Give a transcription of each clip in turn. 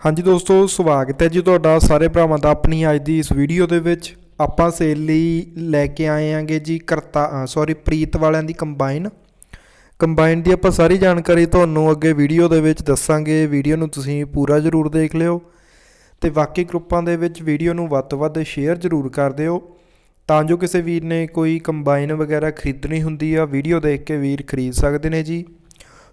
ਹਾਂਜੀ ਦੋਸਤੋ, ਸਵਾਗਤ ਹੈ ਜੀ ਤੁਹਾਡਾ ਸਾਰੇ ਭਰਾਵਾਂ ਦਾ ਆਪਣੀ ਅੱਜ ਦੀ ਇਸ ਵੀਡੀਓ ਦੇ ਵਿੱਚ। ਆਪਾਂ ਸੇਲ ਲਈ ਲੈ ਕੇ ਆਏ ਆਂਗੇ ਜੀ ਕਰਤਾ ਸੌਰੀ ਪ੍ਰੀਤ ਵਾਲਿਆਂ ਦੀ ਕੰਬਾਈਨ ਕੰਬਾਈਨ ਦੀ ਆਪਾਂ ਸਾਰੀ ਜਾਣਕਾਰੀ ਤੁਹਾਨੂੰ ਅੱਗੇ ਵੀਡੀਓ ਦੇ ਵਿੱਚ ਦੱਸਾਂਗੇ। ਵੀਡੀਓ ਨੂੰ ਤੁਸੀਂ ਪੂਰਾ ਜ਼ਰੂਰ ਦੇਖ ਲਿਓ। ਤੇ ਬਾਕੀ ਗਰੁੱਪਾਂ ਦੇ ਵਿੱਚ ਵੀਡੀਓ ਨੂੰ ਵੱਧ ਤੋਂ ਵੱਧ ਸ਼ੇਅਰ ਜ਼ਰੂਰ ਕਰ ਦਿਓ। ਤਾਂ ਜੋ ਕਿਸੇ ਵੀਰ ਨੇ ਕੋਈ ਕੰਬਾਈਨ ਵਗੈਰਾ ਖਰੀਦਣੀ ਹੁੰਦੀ ਆ ਵੀਡੀਓ ਦੇਖ ਕੇ ਵੀਰ ਖਰੀਦ ਸਕਦੇ ਨੇ ਜੀ।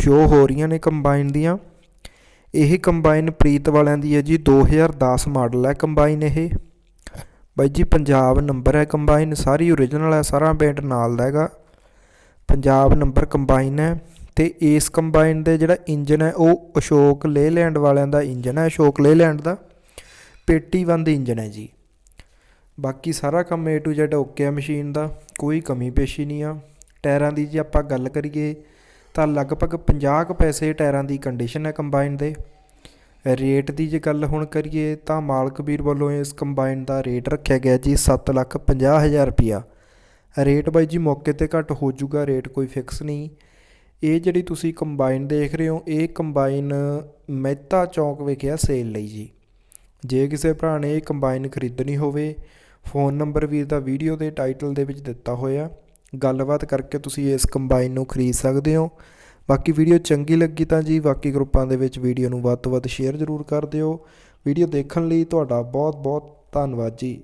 ਸ਼ੋ ਹੋ ਰਹੀਆਂ ਨੇ ਕੰਬਾਈਨ ਦੀਆਂ। ਇਹ ਕੰਬਾਈਨ ਪ੍ਰੀਤ ਵਾਲਿਆਂ ਦੀ ਹੈ ਜੀ 2010 ਮਾਡਲ ਹੈ ਕੰਬਾਈਨ ਇਹ। ਬਾਈ ਜੀ, ਪੰਜਾਬ ਨੰਬਰ ਹੈ ਕੰਬਾਈਨ ਸਾਰੀ ਓਰੀਜਨਲ ਹੈ, ਸਾਰਾ ਪੇਂਟ ਨਾਲ ਦਾ ਹੈਗਾ। ਪੰਜਾਬ ਨੰਬਰ ਕੰਬਾਈਨ ਹੈ ਤੇ ਇਸ ਕੰਬਾਈਨ ਦੇ ਜਿਹੜਾ ਇੰਜਨ ਹੈ, ਉਹ ਅਸ਼ੋਕ ਲੇਲੈਂਡ ਵਾਲਿਆਂ ਦਾ ਇੰਜਨ ਹੈ, ਅਸ਼ੋਕ ਲੇਲੈਂਡ ਦਾ। ਪੇਟੀ ਬੰਦ ਇੰਜਨ ਹੈ ਜੀ। ਬਾਕੀ ਸਾਰਾ ਕੰਮ A to Z ਓਕੇ ਹੈ ਮਸ਼ੀਨ ਦਾ, ਕੋਈ ਕਮੀ ਪੇਸ਼ੀ ਨਹੀਂ ਆ। ਟਾਇਰਾਂ ਦੀ ਜੇ ਆਪਾਂ ਗੱਲ ਕਰੀਏ ਤਾਂ ਲਗਭਗ 50 ਕੁ ਪੈਸੇ ਟਾਇਰਾਂ ਦੀ ਕੰਡੀਸ਼ਨ ਹੈ ਕੰਬਾਈਨ ਦੇ। ਰੇਟ ਦੀ ਜੇ ਗੱਲ ਹੁਣ ਕਰੀਏ ਤਾਂ ਮਾਲਕ ਵੀਰ ਵੱਲੋਂ ਇਸ ਕੰਬਾਈਨ ਦਾ ਰੇਟ ਰੱਖਿਆ ਗਿਆ ਜੀ 7 ਲੱਖ 50 ਹਜ਼ਾਰ ਰੁਪਿਆ ਰੇਟ ਬਾਈ ਜੀ ਮੌਕੇ ਤੇ ਘੱਟ ਹੋ ਜਾਊਗਾ ਰੇਟ ਕੋਈ ਫਿਕਸ ਨਹੀਂ। ਇਹ ਜਿਹੜੀ ਤੁਸੀਂ ਕੰਬਾਈਨ ਦੇਖ ਰਹੇ ਹੋ, ਇਹ ਕੰਬਾਈਨ ਮਹਿਤਾ ਚੌਂਕ ਵਿਖੇ ਆ ਸੇਲ ਲਈ ਜੀ। ਜੇ ਕਿਸੇ ਭਰਾ ਨੇ ਇਹ ਕੰਬਾਈਨ ਖਰੀਦਣੀ ਹੋਵੇ ਫੋਨ ਨੰਬਰ ਵੀਰ ਦਾ ਵੀਡੀਓ ਦੇ ਟਾਈਟਲ ਦੇ ਵਿੱਚ ਦਿੱਤਾ ਹੋਇਆ। ਗੱਲਬਾਤ ਕਰਕੇ ਤੁਸੀਂ ਇਸ ਕੰਬਾਈਨ ਨੂੰ ਖਰੀਦ ਸਕਦੇ ਹੋ। ਬਾਕੀ ਵੀਡੀਓ ਚੰਗੀ ਲੱਗੀ ਤਾਂ ਜੀ ਬਾਕੀ ਗਰੁੱਪਾਂ ਦੇ ਵਿੱਚ ਵੀਡੀਓ ਨੂੰ ਵੱਧ ਤੋਂ ਵੱਧ ਸ਼ੇਅਰ ਜ਼ਰੂਰ ਕਰ ਦਿਓ। ਵੀਡੀਓ ਦੇਖਣ ਲਈ ਤੁਹਾਡਾ ਬਹੁਤ ਬਹੁਤ ਧੰਨਵਾਦ ਜੀ।